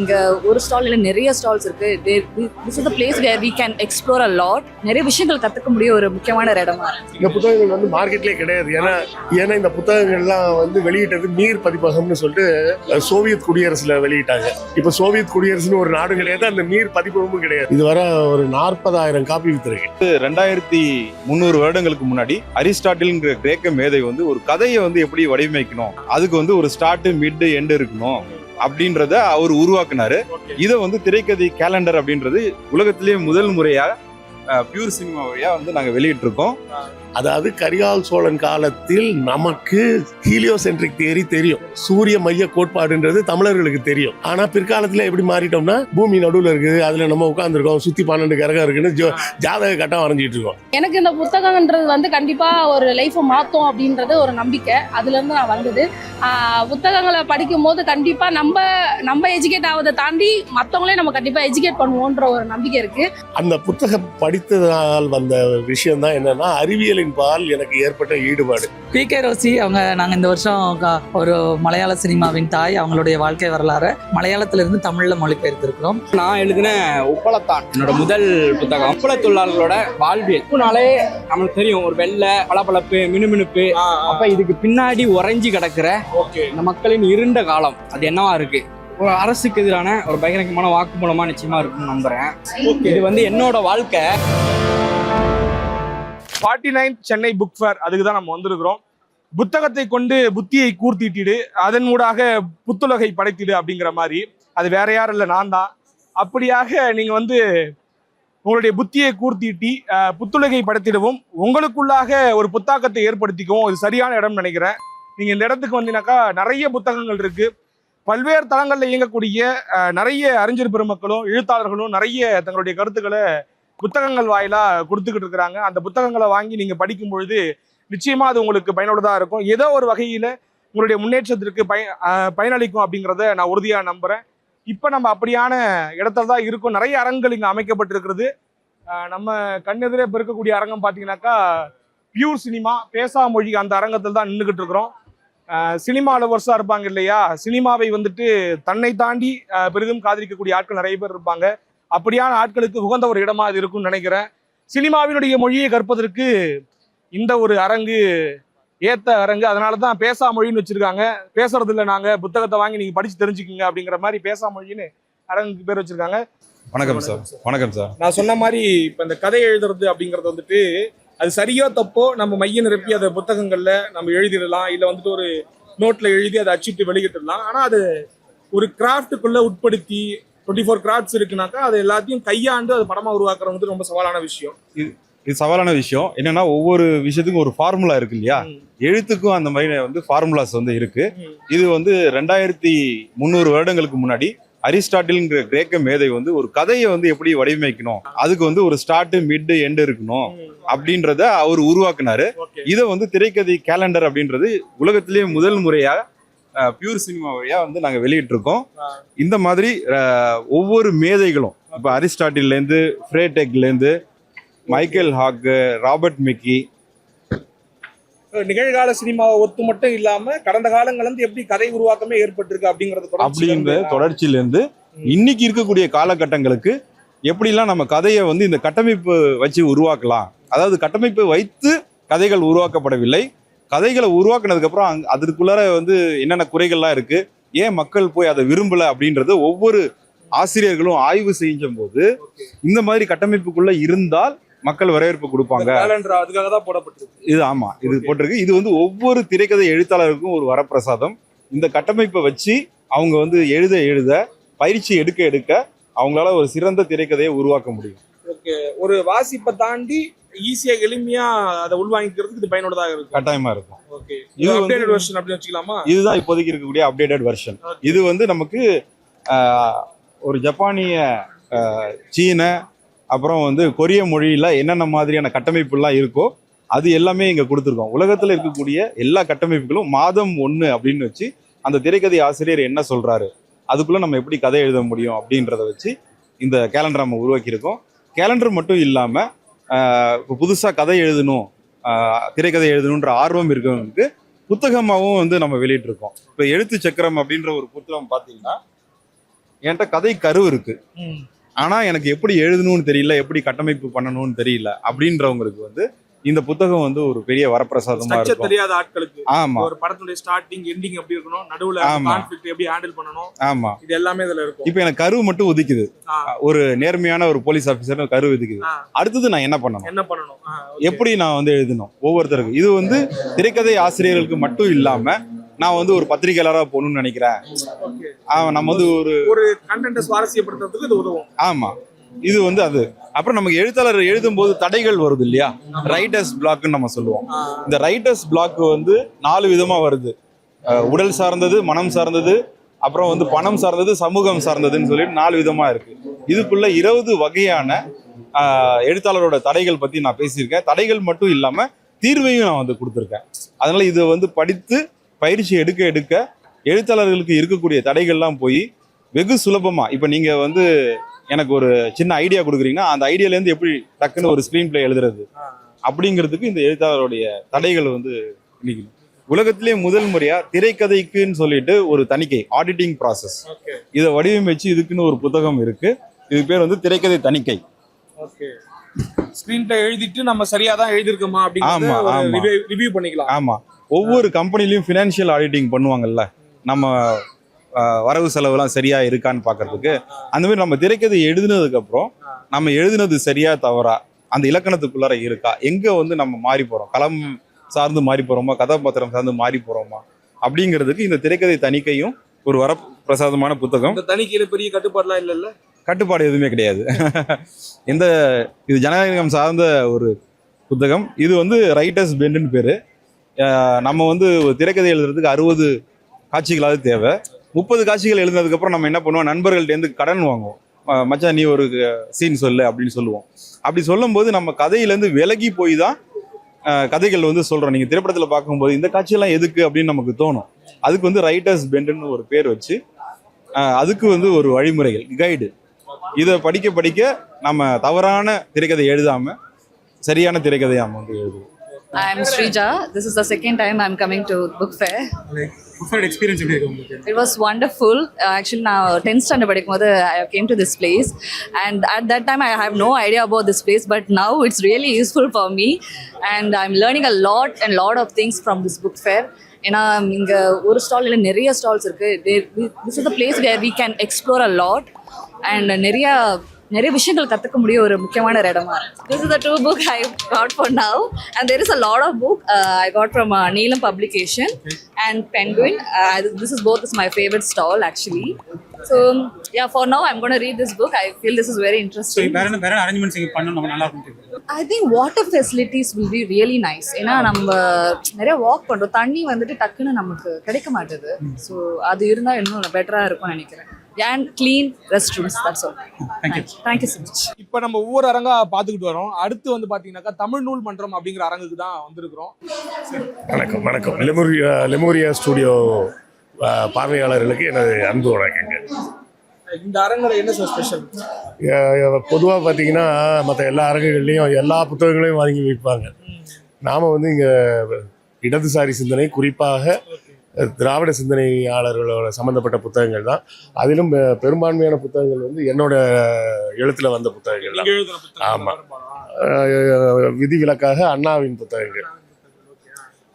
இங்க ஒரு ஸ்டால் இல்ல நிறைய ஸ்டால்ஸ் இருக்கு. This is the place where we can explore a lot நிறைய விஷயங்கள் கத்துக்க முடிய ஒரு முக்கியமான ஒரு இடமா இருக்கு. இந்த புத்தகங்கள் வந்து மார்க்கெட்லேயே கிடையாது. ஏன்னா ஏன்னா இந்த புத்தகங்கள்லாம் வந்து வெளியிட்டது நீர் பதிப்பகம்னு சொல்லிட்டு சோவியத் குடியரசுல வெளியிட்டாங்க. இப்போ சோவியத் குடியரசுன்னு ஒரு நாடு கிடையாது அந்த நீர் பதிப்பகமும் கிடையாது. இது வர ஒரு நாற்பதாயிரம் காப்பி வித்துருக்கு ரெண்டாயிரத்தி முந்நூறு வருடங்களுக்கு முன்னாடி அரிஸ்டாட்டில்ங்கிற கிரேக்க மேதை வந்து ஒரு கதையை வந்து எப்படி வடிவமைக்கணும்? அதுக்கு வந்து ஒரு ஸ்டார்ட் மிட் எண்ட் இருக்கணும். அப்படின்றத அவர் உருவாக்குனாரு. இதை வந்து திரைக்கதை கேலண்டர் அப்படின்றது உலகத்திலேயே முதல் முறையா பியூர் சினிமா வழியா வந்து நாங்க வெளியிட்டிருக்கோம். அதாவது கரிகால் சோழன் காலத்தில் நமக்கு ஹீலியோசென்ட்ரிக் தியரி தெரியும். சூரிய மைய கோட்பாடுன்றது தமிழர்களுக்கு தெரியும். ஆனா பிற்காலத்துல எப்படி மாறிட்டோம்னா பூமி நடுவுல இருக்குது அதுல நம்ம உட்கார்ந்துருக்கோம் சுத்தி பன்னெண்டு கரகம் இருக்குன்னு ஜாதக கட்டம் வரைஞ்சிட்டு இருக்கோம். எனக்கு இந்த புத்தகம்ன்றது வந்து கண்டிப்பா ஒரு லைஃப்பை மாற்றும் அப்படின்றது ஒரு நம்பிக்கை. அதுல இருந்து நான் வந்தது. புத்தகங்களை படிக்கும் போது கண்டிப்பா நம்ம நம்ம எஜுகேட் ஆவதை தாண்டி மற்றவங்களே நம்ம கண்டிப்பா எஜுகேட் பண்ணுவோன்ற ஒரு நம்பிக்கை இருக்கு. அந்த புத்தகம் படித்ததால் வந்த விஷயம் தான் என்னன்னா அறிவியலின் பால் எனக்கு ஏற்பட்ட ஈடுபாடு. பி கே ரோசி அவங்க நாங்கள் இந்த வருஷம் க- ஒரு மலையாள சினிமாவின் தாய் அவங்களுடைய வாழ்க்கை வரலாறு. மலையாளத்திலிருந்து தமிழில் மொழிபெயர்த்திருக்கிறோம். நான் எழுதின உப்பளத்தான் என்னோட முதல் புத்தகம். உப்பள தொழிலாளர்களோட வாழ்வியல். உப்புனாலே நம்மளுக்கு தெரியும் ஒரு வெள்ளை பளபளப்பு மினுமினுப்பு. அப்ப இதுக்கு பின்னாடி உறைஞ்சி கிடக்கிற இந்த மக்களின் இருண்ட காலம் அது என்னவா இருக்கு? ஒரு அரசுக்கு எதிரான ஒரு பகிரங்கமான வாக்குமூலமா நிச்சயமா இருக்கும்னு நம்புறேன். இது வந்து என்னோட வாழ்க்கை. Forty ninth Chennai book fair அதுக்கு தான் நம்ம வந்திருக்கிறோம். புத்தகத்தை கொண்டு புத்தியை கூர்த்திட்டிடு அதன் ஊடாக புத்துலகை படைத்திடு அப்படிங்கிற மாதிரி. அது வேற யாரும் இல்லை நான் தான். அப்படியாக நீங்கள் வந்து உங்களுடைய புத்தியை கூர்த்திட்டி புத்துலகை படைத்திடவும் உங்களுக்குள்ளாக ஒரு புத்தாக்கத்தை ஏற்படுத்திக்கவும் இது சரியான இடம்னு நினைக்கிறேன். நீங்கள் இந்த இடத்துக்கு வந்தீங்கன்னாக்கா நிறைய புத்தகங்கள் இருக்குது பல்வேறு தளங்களில் இயங்கக்கூடிய நிறைய அறிஞர் பெருமக்களும் எழுத்தாளர்களும் நிறைய தங்களுடைய கருத்துக்களை புத்தகங்கள் வாயிலாக கொடுத்துக்கிட்டு இருக்கிறாங்க. அந்த புத்தகங்களை வாங்கி நீங்கள் படிக்கும் பொழுது நிச்சயமாக அது உங்களுக்கு பயனுள்ளதாக இருக்கும். ஏதோ ஒரு வகையில் உங்களுடைய முன்னேற்றத்திற்கு பய பயனளிக்கும் அப்படிங்கிறத நான் உறுதியாக நம்புகிறேன் இப்போ நம்ம அப்படியான இடத்துல தான் இருக்கும். நிறைய அரங்குகள் இங்கே அமைக்கப்பட்டிருக்கிறது. நம்ம கண்ணெதிரே இப்ப இருக்கக்கூடிய அரங்கம் பார்த்தீங்கன்னாக்கா பியூர் சினிமா பேசா மொழி அந்த அரங்கத்தில் தான் நின்றுக்கிட்டு இருக்கிறோம். சினிமா லவர்ஸாக இருப்பாங்க இல்லையா? சினிமாவை வந்துட்டு தன்னை தாண்டி பெரிதும் காதலிக்கக்கூடிய ஆட்கள் நிறைய பேர் இருப்பாங்க. அப்படியான ஆட்களுக்கு உகந்த ஒரு இடமா அது இருக்கும்னு நினைக்கிறேன். சினிமாவினுடைய மொழியை கற்பதற்கு இந்த ஒரு அரங்கு ஏத்த அரங்கு. அதனால தான் பேசா மொழின்னு வச்சிருக்காங்க. பேசுறது இல்லை நாங்க. புத்தகத்தை வாங்கி நீங்க படிச்சு தெரிஞ்சுக்குங்க அப்படிங்கிற மாதிரி பேசா மொழின்னு அரங்குக்கு பேர் வச்சிருக்காங்க. வணக்கம் சார். வணக்கம் சார். நான் சொன்ன மாதிரி இப்ப இந்த கதை எழுதுறது அப்படிங்கிறது வந்துட்டு அது சரியோ தப்போ நம்ம மைய நிரப்பி அதை புத்தகங்கள்ல நம்ம எழுதிடலாம். இல்ல வந்துட்டு ஒரு நோட்ல எழுதி அதை அச்சிட்டு வெளியிட்டுடலாம். ஆனா அது ஒரு கிராஃப்ட்டுக்குள்ள உட்படுத்தி டுவெண்ட்டி ஃபோர் கிராஃப்ட்ஸ் இருக்குனாக்கா அது எல்லாத்தையும் கையாண்டு அது படமா உருவாக்குறது வந்து ரொம்ப சவாலான விஷயம். இது சவாலான விஷயம். என்னன்னா ஒவ்வொரு விஷயத்துக்கும் ஒரு ஃபார்முலா இருக்கு இல்லையா. எழுத்துக்கும் அந்த மாதிரி வந்து ஃபார்முலாஸ் வந்து இருக்கு. இது வந்து ரெண்டாயிரத்தி முந்நூறு வருடங்களுக்கு முன்னாடி அரிஸ்டாட்டில்ங்கிற கிரேக்க மேதை வந்து ஒரு கதையை வந்து எப்படி வடிவமைக்கணும் அதுக்கு வந்து ஒரு ஸ்டார்ட் மிட் எண்ட் இருக்கணும் அப்படின்றத அவர் உருவாக்குனாரு. இதை வந்து திரைக்கதை கேலண்டர் அப்படின்றது உலகத்திலேயே முதல் முறையா பியூர் சினிமா வழியா வந்து நாங்க வெளியிட்டு இருக்கோம் ஆ. இந்த மாதிரி ஒவ்வொரு மேதைகளும் இப்போ அரிஸ்டாட்டில்ல இருந்து ஃப்ரேடெக்ல இருந்து மைக்கேல் ஹாக் ராபர்ட் மிக்கி நிகழ்கால சினிமாவை ஒத்து மட்டும் இல்லாம கடந்த காலங்கள்ல இருந்து எப்படி கதை உருவாக்கமே ஏற்பட்டிருக்கு அப்படிங்கறது தொடர்ச்சி அப்படின்ற வந்து- தொடர்ச்சியில இருந்து ம். இன்னைக்கு இருக்கக்கூடிய காலகட்டங்களுக்கு எப்படிலாம் நம்ம கதையை வந்து இந்த கட்டமைப்பு வச்சு உருவாக்கலாம் அதாவது கட்டமைப்பை வைத்து கதைகள் உருவாக்கப்படவில்லை கதைகளை உருவாக்குனதுக்கு அப்புறம் அங்க- அதற்குள்ளார வந்து என்னென்ன குறைகள்லாம் இருக்கு ஏன் மக்கள் போய் அதை விரும்பல அப்படின்றது ஒவ்வொரு ஆசிரியர்களும் ஆய்வு செஞ்சும் போது இந்த மாதிரி கட்டமைப்புக்குள்ள இருந்தால் மக்கள் வரவேற்பு கொடுப்பாங்க. அதுக்காக தான் போடப்பட்டிருக்கு. இது ஆமா இது. போட்டிருக்கு. இது வந்து ஒவ்வொரு திரைக்கதை எழுத்தாளருக்கும் ஒரு வரப்பிரசாதம். இந்த கட்டமைப்பை வச்சு அவங்க வந்து எழுத எழுத பயிற்சி எடுக்க எடுக்க அவங்களால ஒரு சிறந்த திரைக்கதையை உருவாக்க முடியும். ஒரு வாசிப்பை தாண்டி ஈஸியா எளிமையா அதை உள்வாங்கிக்கிறதுக்கு இது பயனுள்ளதாக இருக்கும். கட்டாயமா இருக்கும். ஓகே இது அப்டேட்டட் வெர்ஷன் அப்படின்னு வச்சுக்கலாமா? இதுதான் இப்போதைக்கு இருக்கக்கூடிய அப்டேட்டட் வெர்ஷன். இது வந்து நமக்கு ஒரு ஜப்பானிய சீன அப்புறம் வந்து கொரிய மொழியில என்னென்ன மாதிரியான கட்டமைப்புலாம் இருக்கோ அது எல்லாமே இங்க கொடுத்துருக்கோம். உலகத்துல இருக்கக்கூடிய எல்லா கட்டமைப்புகளும் மாதம் ஒண்ணு அப்படின்னு வச்சு அந்த திரைக்கதை ஆசிரியர் என்ன சொல்றாரு? அதுக்குள்ள நம்ம எப்படி கதை எழுத முடியும் அப்படின்றத வச்சு இந்த கேலண்டர் நம்ம உருவாக்கியிருக்கோம். கேலண்டர் மட்டும் இல்லாம ஆஹ், இப்போ புதுசா கதை எழுதணும் ஆஹ், திரைக்கதை எழுதணுன்ற ஆர்வம் இருக்கவங்களுக்கு புத்தகமாகவும் வந்து நம்ம வெளியிட்டிருக்கோம். இப்போ எழுத்து சக்கரம் அப்படின்ற ஒரு புத்தகம் பார்த்தீங்கன்னா என்கிட்ட கதை கரு இருக்கு. ஆனா எனக்கு எப்படி எழுதணும்னு தெரியல எப்படி கட்டமைப்பு பண்ணணும்னு தெரியல அப்படின்றவங்களுக்கு வந்து இந்த புத்தகம் வந்து ஒரு பெரிய வரப்பிரசாதமா இருக்கும். தெரியாத ஆட்களுக்கு. ஆமா. ஒரு படத்துடைய ஸ்டார்டிங் எண்டிங் எப்படி இருக்கணும் நடுவுல. கான்ஃபிளிக்ட் எப்படி ஹேண்டில் பண்ணணும் ஆமா. இது எல்லாமே இதுல இருக்கும். இப்போ எனக்கு கரு மட்டும் ஒதுக்குது ஆ. ஒரு நேர்மையான ஒரு போலீஸ் ஆஃபீஸர் கரு ஒதுக்குது. அடுத்தது நான் என்ன பண்ணணும்? என்ன பண்ணணும். எப்படி நான் வந்து எழுதணும்? ஒவ்வொருத்தருக்கும். இது வந்து திரைக்கதை ஆசிரியர்களுக்கு மட்டும் இல்லாம நான் வந்து ஒரு பத்திரிகையாளரா போகணும்னு நினைக்கிறேன். நம்ம வந்து ஒரு ஒரு கண்டென்ட்டை சுவாரஸ்யப்படுத்துறதுக்கு இது உதவும். ஆமா. இது வந்து அது. அப்புறம் நமக்கு எழுத்தாளர் எழுதும்போது தடைகள் வருது இல்லையா? ரைட்டர்ஸ் பிளாக்னு நம்ம சொல்லுவோம். இந்த ரைட்டர்ஸ் பிளாக் வந்து நாலு விதமா வருது. உடல் சார்ந்தது மனம் சார்ந்தது அப்புறம் வந்து பணம் சார்ந்தது சமூகம் சார்ந்ததுன்னு சொல்லிட்டு நாலு விதமா இருக்கு. இதுக்குள்ள இருபது வகையான எழுத்தாளரோட தடைகள் பத்தி நான் பேசியிருக்கேன். தடைகள் மட்டும் இல்லாம தீர்வையும் நான் வந்து கொடுத்துருக்கேன். அதனால இதை வந்து படித்து பயிற்சி எடுக்க எடுக்க எழுத்தாளர்களுக்கு இருக்கக்கூடிய தடைகள்லாம் போய் வெகு சுலபமா இப்போ நீங்க வந்து எனக்கு ஒரு சின்ன ஐடியா கொடுக்குறீங்கன்னா அந்த ஐடியால இருந்து எப்படி டக்குன்னு ஒரு ஸ்க்ரீன் பிளே எழுதுறது. அப்படிங்கிறதுக்கு இந்த எழுத்தாளருடைய தடைகள் வந்து நீக்கணும். உலகத்திலே முதல் முறையா திரைக்கதைக்குன்னு சொல்லிட்டு ஒரு தணிக்கை ஆடிட்டிங் ப்ராசஸ் இதை வடிவமைச்சு இதுக்குன்னு ஒரு புத்தகம் இருக்கு. இது பேர் வந்து திரைக்கதை தணிக்கை. ஸ்கிரீன்ல எழுதிட்டு நம்ம சரியா தான் எழுதிருக்கோமா ஆமா, ஆமா. அப்படிங்கறத ரிவ்யூ பண்ணிக்கலாம். ஆமா. ஒவ்வொரு கம்பெனிலையும் ஃபினான்ஷியல் ஆடிட்டிங் பண்ணுவாங்கல்ல. நம்ம வரவு செலவுலாம் சரியா இருக்கான்னு பார்க்கிறதுக்கு அந்த மாதிரி நம்ம திரைக்கதை எழுதுனதுக்கு அப்புறம் நம்ம எழுதுனது சரியா தவறா அந்த இலக்கணத்துக்குள்ளார இருக்கா? எங்க வந்து நம்ம மாறி போறோம்? களம் சார்ந்து மாறி போறோமா? கதாபாத்திரம் சார்ந்து மாறி போறோமா? அப்படிங்கிறதுக்கு இந்த திரைக்கதை தணிக்கையும் ஒரு வரப்பிரசாதமான புத்தகம். இந்த தணிக்கையில பெரிய கட்டுப்பாடுலாம் இல்ல கட்டுப்பாடு எதுவுமே கிடையாது. எந்த இது ஜனநாயகம் சார்ந்த ஒரு புத்தகம். இது வந்து ரைட்டர்ஸ் பெண்டுன்னு பேரு. நம்ம வந்து ஒரு திரைக்கதை எழுதுறதுக்கு அறுபது காட்சிகளாவது தேவை. முப்பது காட்சிகள் எழுந்ததுக்கப்புறம் நம்ம என்ன பண்ணுவோம்? நண்பர்கள்டேருந்து கடன் வாங்குவோம். மச்சான் நீ ஒரு சீன் சொல்லு அப்படின்னு சொல்லுவோம். அப்படி சொல்லும்போது நம்ம கதையிலேருந்து விலகி போய் தான் கதைகள் வந்து சொல்கிறோம் நீங்கள் திரைப்படத்தில் பார்க்கும்போது இந்த காட்சியெல்லாம் எதுக்கு அப்படின்னு நமக்கு தோணும். அதுக்கு வந்து ரைட்டர்ஸ் பெண்டுன்னு ஒரு பேர் வச்சு அதுக்கு வந்து ஒரு வழிமுறைகள் கைடு இதை படிக்க படிக்க நம்ம தவறான திரைக்கதை எழுதாமல் சரியான திரைக்கதையை நம்ம வந்து எழுதுவோம். I'm Srija. This is the second time I'm coming to book fair. Experience எப்படி இருக்கு உங்களுக்கு It was wonderful. Uh, actually, now 10th standard படிக்கும்போது I came to this place, and at that time I have no idea about this place, but now it's really useful for me, and I'm learning a lot and lot of things from this book fair. ஏன்னா இங்கே ஒரு stall இல்லை நிறைய stalls இருக்கு this is the place where we can explore a lot and நிறைய நிறைய விஷயங்கள் கற்றுக்க முடிய ஒரு முக்கியமான ஒரு இடமா இருக்கு this is the two book I got for now and there is a lot of book I got from Neelam publication and Penguin. This is both is my favorite stall actually. So yeah, for now I'm going to read this book. I feel this is very interesting. வேற என்ன வேற arrangements இங்க பண்ணணும் நம்ம நல்லா இருக்கும் I think water facilities will be really nice. ஏன்னா நம்ம நிறைய வாக் பண்றோம் தண்ணி வந்துட்டு டக்குன்னு நமக்கு கிடைக்க மாட்டுது ஸோ அது இருந்தா இன்னும் பெட்டரா இருக்கும்னு நினைக்கிறேன் and clean restrooms that's all thank you so much இப்போ நம்ம ஒவ்வொரு அரங்கா பார்த்துக்கிட்டு வரோம். அடுத்து வந்து பாத்தீங்கன்னாக்கா தமிழ் நூல் மன்றம் அப்படிங்கிற அரங்குக்கு தான் வந்திருக்கிறோம். வணக்கம் வணக்கம். லெமோரியா லெமோரியா ஸ்டுடியோ பார்வையாளர்களுக்கு எனது அன்பு வணக்கங்க இந்த அரங்குல என்ன சார் ஸ்பெஷல் பொதுவாக பார்த்தீங்கன்னா மற்ற எல்லா அரங்குகள்லையும் எல்லா புத்தகங்களையும் வாங்கி வைப்பாங்க. நாம் வந்து இங்கே இடதுசாரி சிந்தனை குறிப்பாக திராவிட சிந்தனையாளர்களோட சம்மந்தப்பட்ட புத்தகங்கள் தான் அதிலும் பெரும்பான்மையான புத்தகங்கள் வந்து என்னோட எழுத்தில் வந்த புத்தகங்கள் தான் நீங்க எழுதுன புத்தகம் ஆமா. பெரும்பாலும். அஹ், விதிவிலக்காக அண்ணாவின் புத்தகங்கள்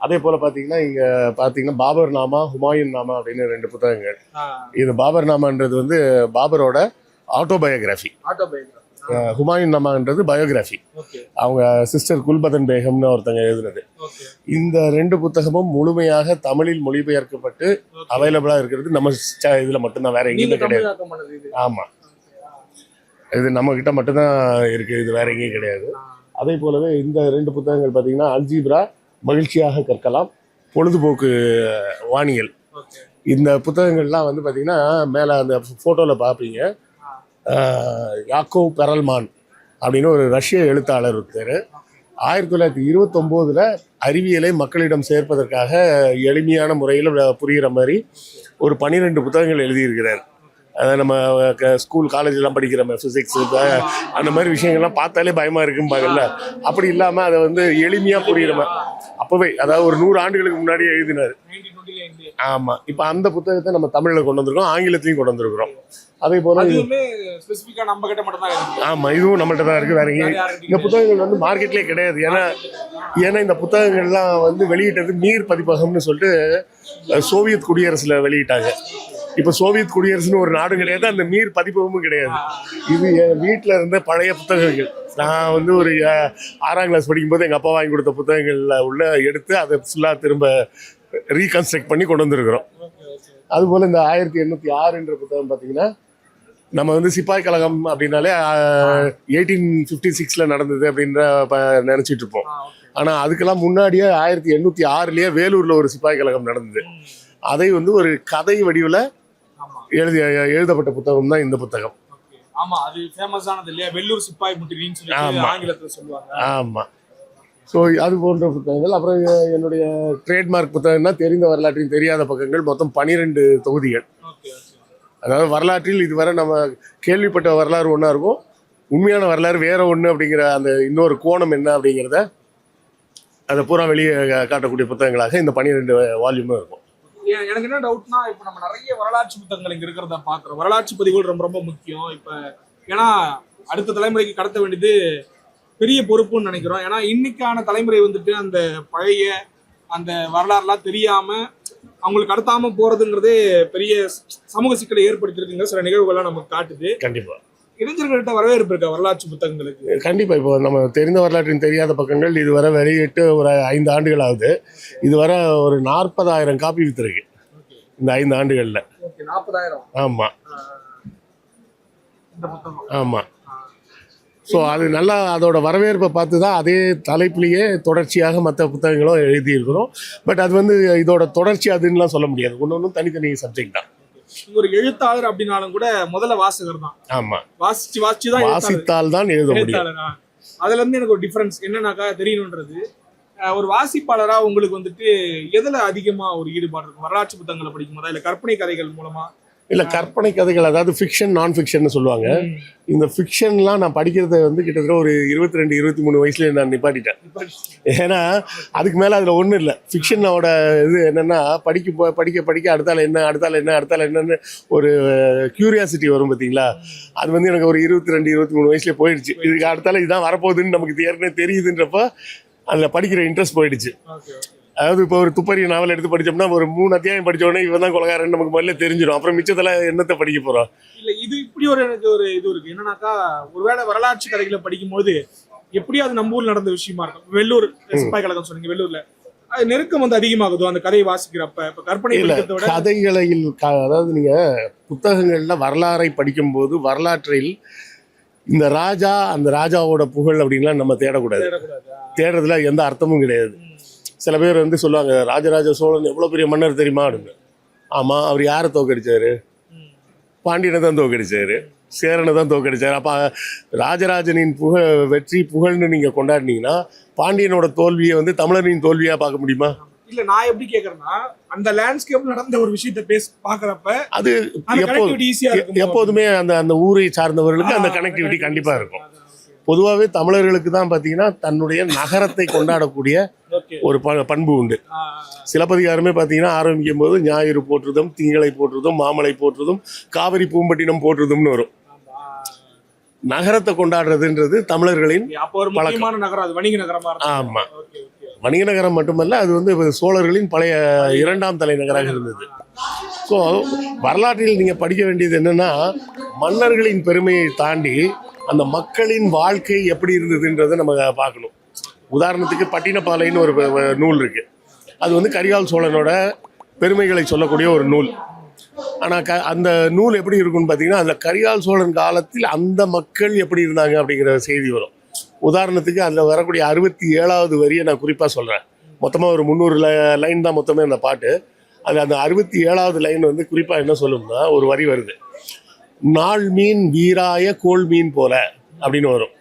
அதே போல் பார்த்தீங்கன்னா இங்கே பார்த்தீங்கன்னா பாபர் நாமா ஹுமாயூன் நாமா அப்படின்னு ரெண்டு புத்தகங்கள் இது பாபர் நாமான்றது வந்து பாபரோட ஆட்டோபயோகிராஃபி autobiography. ஹுமாயூன் நாமான்றது பயோகிராஃபி அவங்க சிஸ்டர் குல்பதன் பேகம்னு ஒருத்தங்க எழுதுனது. இந்த ரெண்டு புத்தகமும் முழுமையாக தமிழில் மொழிபெயர்க்கப்பட்டு. அவைலபிளாக இருக்கிறது. நம்ம இதுல மட்டும்தான் வேற எங்கேயுமே கிடையாது. பண்ணது இது? ஆமா. இது நம்ம கிட்ட மட்டும்தான் இருக்கு. இது வேற எங்கேயும் கிடையாது. அதே போலவே இந்த ரெண்டு புத்தகங்கள் பார்த்தீங்கன்னா அல்ஜீப்ரா மகிழ்ச்சியாக கற்கலாம் பொழுதுபோக்கு வானியல். இந்த புத்தகங்கள்லாம் வந்து பார்த்தீங்கன்னா மேலே அந்த ஃபோட்டோவில் பார்ப்பீங்க ஆஹ், யாக்கோவ் பெரல்மான் அப்படின்னு ஒரு ரஷ்ய எழுத்தாளர் இருக்கார். ஆயிரத்தி தொள்ளாயிரத்தி இருபத்தொம்போதில் அறிவியலை மக்களிடம் சேர்ப்பதற்காக எளிமையான முறையில் புரிகிற மாதிரி ஒரு பன்னிரெண்டு புத்தகங்கள் எழுதியிருக்கிறார். அதை நம்ம க- ஸ்கூல் காலேஜெலாம் படிக்கிற ஃபிசிக்ஸ் அந்த மாதிரி விஷயங்கள்லாம் பார்த்தாலே பயமாக இருக்கும்பாங்கல்ல அப்படி இல்லாமல் அதை வந்து எளிமையாக புரிகிற மாதிரி அப்போவே அதாவது ஒரு நூறு ஆண்டுகளுக்கு முன்னாடியே எழுதினார். ஆமா. இப்போ அந்த புத்தகத்தை நம்ம தமிழ்ல கொண்டு வந்திருக்கோம் ஆங்கிலத்திலையும் கொண்டு வந்திருக்கிறோம். அதே போல நம்ம கிட்ட மட்டும் தான் ஆமா இதுவும் நம்மள்ட்ட தான் இருக்கு. வேற இந்த புத்தகங்கள் வந்து மார்க்கெட்லயே கிடையாது. ஏன்னா ஏன்னா இந்த புத்தகங்கள்லாம் வந்து வெளியிட்டது மீர் பதிப்பகம்னு சொல்லிட்டு சோவியத் குடியரசுல வெளியிட்டாங்க. இப்போ சோவியத் குடியரசுன்னு ஒரு நாடும் கிடையாது அந்த மீர் பதிப்பகமும் கிடையாது. இது என் வீட்டில் இருந்த பழைய புத்தகங்கள். நான் வந்து ஒரு ஆறாம் கிளாஸ் படிக்கும்போது எங்கள் அப்பா வாங்கி கொடுத்த புத்தகங்கள்ல உள்ள எடுத்து அதை ஃபுல்லாக திரும்ப ரீகன்ஸ்ட்ரக்ட் பண்ணி கொண்டு வந்திருக்கிறோம். அதுபோல் இந்த ஆயிரத்தி எண்ணூற்றி ஆறுன்ற புத்தகம் பார்த்தீங்கன்னா நம்ம வந்து சிப்பாய் கழகம் அப்படின்னாலே எயிட்டீன் ஃபிஃப்டி சிக்ஸில் நடந்தது அப்படின்ற நினைச்சிட்டு இருப்போம். ஆனால் அதுக்கெல்லாம் முன்னாடியே ஆயிரத்தி எண்ணூற்றி ஆறுலேயே வேலூரில் ஒரு சிப்பாய் கழகம் நடந்தது. அதை வந்து ஒரு கதை வடிவில் ஆமா. எழுதி எழுதப்பட்ட புத்தகம் தான் இந்த புத்தகம். ஆமா அது ஃபேமஸ் ஆனது இல்லையா? வெள்ளூர் சிப்பாய் முட்டிரின்னு சொல்லி ஆமா. ஆங்கிலத்துல சொல்லுவாங்க. ஆமாம் ஸோ அது போன்ற புத்தகங்கள். அப்புறம் என்னுடைய ட்ரேட்மார்க் புத்தகம்னா தெரிந்த வரலாற்றின் தெரியாத பக்கங்கள் மொத்தம் பனிரெண்டு தொகுதிகள். அதாவது வரலாற்றில் இதுவரை நம்ம கேள்விப்பட்ட வரலாறு ஒன்றா இருக்கும். உண்மையான வரலாறு வேற ஒன்று அப்படிங்கிற அந்த இன்னொரு கோணம் என்ன அப்படிங்கிறத அதை பூரா வெளியே காட்டக்கூடிய புத்தகங்களாக இந்த பன்னிரெண்டு வால்யூமும் இருக்கும். எனக்கு என்ன டவுட்னா இப்போ நம்ம நிறைய வரலாற்று புத்தகங்கள் இங்க இருக்கிறத பாக்குறோம் வரலாற்று பதிவுகள் ரொம்ப ரொம்ப முக்கியம். இப்போ ஏன்னா அடுத்த தலைமுறைக்கு கடத்த வேண்டியது பெரிய பொறுப்புன்னு நினைக்கிறோம். ஏன்னா இன்னைக்கான தலைமுறை வந்துட்டு அந்த பழைய அந்த வரலாறுலாம் தெரியாம அவங்களுக்கு கடத்தாம போறதுங்கிறதே பெரிய சமூக சிக்கலை ஏற்படுத்திருக்குங்க சில நிகழ்வுகள்லாம் நமக்கு காட்டுது. கண்டிப்பாக இளைஞர்கள்ட்ட வரவேற்பு இருக்கா? வரலாற்று புத்தகங்களுக்கு? கண்டிப்பாக இப்போ நம்ம தெரிந்த வரலாற்றின் தெரியாத பக்கங்கள் இதுவரை வெளியிட்டு ஒரு ஐந்து ஆண்டுகள் ஆகுது இதுவரை ஒரு நாற்பதாயிரம் காப்பி வித்துருக்கு. இந்த ஐந்து ஆண்டுகளில். நாற்பதாயிரம். ஆமாம் ஆமாம் ஸோ அது நல்லா அதோட வரவேற்பை பார்த்து தான் அதே தலைப்புலேயே தொடர்ச்சியாக மற்ற புத்தகங்களும் எழுதியிருக்கிறோம். பட் அது வந்து இதோட தொடர்ச்சி அதுன்னுலாம் சொல்ல முடியாது. ஒன்று ஒன்றும் தனித்தனி சப்ஜெக்ட் தான். ஒரு எழுத்தாளர் அப்படின்னாலும் கூட முதல்ல வாசகர் தான். ஆமாம் வாசிச்சு வாசிச்சு தான். வாசித்தால் தான் எழுத முடியும். அதுல இருந்து எனக்கு ஒரு டிஃபரன்ஸ் என்னன்னாக்கா தெரியணுன்றது. ஒரு வாசிப்பாளரா உங்களுக்கு வந்துட்டு எதுல அதிகமா ஒரு ஈடுபாடு இருக்கும்? வரலாற்று புத்தகங்களை படிக்கும் போதா இல்ல கற்பனை கதைகள் மூலமா இல்லை கற்பனை கதைகள் அதாவது ஃபிக்ஷன் நான் ஃபிக்ஷன் சொல்லுவாங்க. இந்த ஃபிக்ஷன்லாம் நான் படிக்கிறத வந்து கிட்டத்தட்ட ஒரு இருபத்தி ரெண்டு இருபத்தி மூணு வயசுல நான் நிப்பாட்டிட்டேன். ஏன்னா அதுக்கு மேலே அதில் ஒன்றும் இல்லை. ஃபிக்ஷனோட இது என்னென்னா படிக்க போ- படிக்க படிக்க அடுத்தால என்ன அடுத்தால என்ன அடுத்தால என்னன்னு ஒரு கியூரியாசிட்டி வரும் பார்த்தீங்களா அது வந்து எனக்கு ஒரு இருபத்தி ரெண்டு இருபத்தி மூணு வயசுல போயிடுச்சு. இதுக்கு அடுத்தால இதுதான் வரப்போகுதுன்னு நமக்கு ஏற்கனவே தெரியுதுன்றப்ப அதில் படிக்கிற இன்ட்ரெஸ்ட் போயிடுச்சு. அதாவது இப்போ ஒரு துப்பறி நாவல் எடுத்து படிச்சோம்னா ஒரு மூணு அத்தியாயம் படிச்ச உடனே இவன் தான் கொலகாரன் நமக்கு முதல்ல தெரிஞ்சிடும் அப்புறம் மிச்சத்தில் என்னத்தை படிக்க போகிறோம் இல்ல இது இப்படி ஒரு எனக்கு ஒரு இது இருக்கு. என்னன்னாக்கா ஒருவேளை வரலாற்று கதைகளை படிக்கும்போது எப்படியும் அது நம்ம ஊர்ல நடந்த விஷயமா இருக்கும். வெள்ளூர் சிப்பாய் கழகம் சொன்னீங்க வெள்ளூர்ல. அது நெருக்கம் வந்து அதிகமாகுதோ அந்த கதையை வாசிக்கிறப்ப இப்ப கற்பனை விட கதைகளில் அதாவது நீங்க புத்தகங்கள்ல வரலாறை படிக்கும்போது வரலாற்றில் இந்த ராஜா அந்த ராஜாவோட புகழ் அப்படின்லாம் நம்ம தேடக்கூடாது. தேடுறதுல எந்த அர்த்தமும் கிடையாது. சில பேர் வந்து சொல்லுவாங்க ராஜராஜ சோழன் எவ்வளோ பெரிய மன்னர் தெரியுமா? அப்படின்னு. ஆமாம் அவர் யாரை தோக்கடிச்சாரு பாண்டியனை தான் தோக்கடிச்சாரு சேரனை தான் தோக்கடிச்சாரு அப்போ ராஜராஜனின் புகழ் வெற்றி புகழ்னு நீங்கள் கொண்டாடினீங்கன்னா பாண்டியனோட தோல்வியை வந்து தமிழரின் தோல்வியாக பார்க்க முடியுமா? இல்ல நான் எப்படி கேக்குறேன்னா அந்த லேண்ட்ஸ்கேப்ல நடந்த ஒரு விஷயத்த பேச பாக்குறப்ப அது எப்போதுமே அந்த அந்த ஊரை சார்ந்தவர்களுக்கு அந்த கனெக்டிவிட்டி கண்டிப்பாக இருக்கும். பொதுவாகவே தமிழர்களுக்கு தான் பார்த்தீங்கன்னா தன்னுடைய நகரத்தை கொண்டாடக்கூடிய ஒரு ப- பண்பு உண்டு. சிலப்பதிகாரமே பார்த்தீங்கன்னா ஆரம்பிக்கும் போது ஞாயிறு போற்றுதும் திங்களை போற்றுதும் மாமலை போற்றுதும் காவிரி பூம்பட்டினம் போற்றுதும்னு வரும். நகரத்தை கொண்டாடுறதுன்றது தமிழர்களின் அப்போ ஒரு முக்கியமான நகரம் அது வணிக நகரமா இருந்தா? ஆமா. ஓகே ஓகே வணிக நகரம் மட்டுமல்ல அது வந்து சோழர்களின் பழைய இரண்டாம் தலைநகராக இருந்தது. ஸோ வரலாற்றில் நீங்கள் படிக்க வேண்டியது என்னன்னா மன்னர்களின் பெருமையை தாண்டி அந்த மக்களின் வாழ்க்கை எப்படி இருந்ததுன்றதை நம்ம பார்க்கணும். உதாரணத்துக்கு பட்டினப்பாலைன்னு ஒரு நூல் இருக்குது அது வந்து கரிகால் சோழனோட பெருமைகளை சொல்லக்கூடிய ஒரு நூல். ஆனால் க அந்த நூல் எப்படி இருக்கும்னு பார்த்தீங்கன்னா அந்த கரிகால் சோழன் காலத்தில் அந்த மக்கள் எப்படி இருந்தாங்க அப்படிங்கிற செய்தி வரும். உதாரணத்துக்கு அதில் வரக்கூடிய அறுபத்தி ஏழாவது வரியை நான் குறிப்பாக சொல்கிறேன் மொத்தமாக ஒரு முந்நூறு லைன் தான் மொத்தமே அந்த பாட்டு. அது அந்த அறுபத்தி ஏழாவது லைன் வந்து குறிப்பாக என்ன சொல்லும்னா ஒரு வரி வருது. நாள் மீன் வீராய கோள் மீன் போல அப்படின்னு வரும்.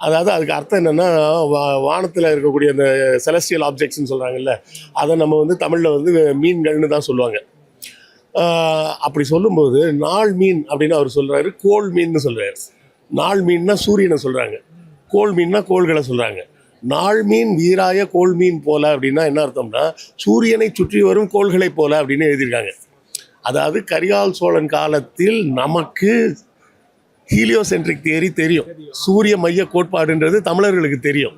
அதாவது அதுக்கு அர்த்தம் என்னென்னா வா வானத்தில் இருக்கக்கூடிய அந்த செலஸ்டியல் ஆப்ஜெக்ட்ஸ்னு சொல்கிறாங்கல்ல அதை நம்ம வந்து தமிழில் வந்து மீன்கள்னு தான் சொல்லுவாங்க. அப்படி சொல்லும்போது நாள் மீன் அப்படின்னு அவர் சொல்கிறாரு கோள் மீன்னு சொல்கிறார் நாள் மீன்னா சூரியனை சொல்கிறாங்க கோள் மீன்னா கோள்களை சொல்கிறாங்க நாள் மீன் வீராய கோள் மீன் போல அப்படின்னா என்ன அர்த்தம்னா சூரியனை சுற்றி வரும் கோள்களைப் போல அப்படின்னு எழுதியிருக்காங்க. அதாவது கரிகால் சோழன் காலத்தில் நமக்கு ஹீலியோசென்ட்ரிக் தியரி தெரியும். சூரிய மைய கோட்பாடுன்றது தமிழர்களுக்கு தெரியும்.